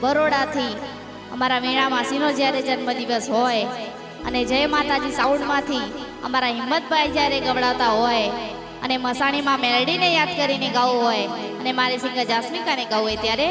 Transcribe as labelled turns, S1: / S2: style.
S1: બરોડાથી. અમારા વીણા માસીનો જ્યારે જન્મદિવસ હોય અને જય માતાજી સાઉન્ડમાંથી અમારા હિંમતભાઈ જ્યારે ગવડાવતા હોય અને મસાણીમાં મેલડીને યાદ કરીને ગાવું હોય અને મારે સિંગર જાસ્મિકાને ગાવું હોય ત્યારે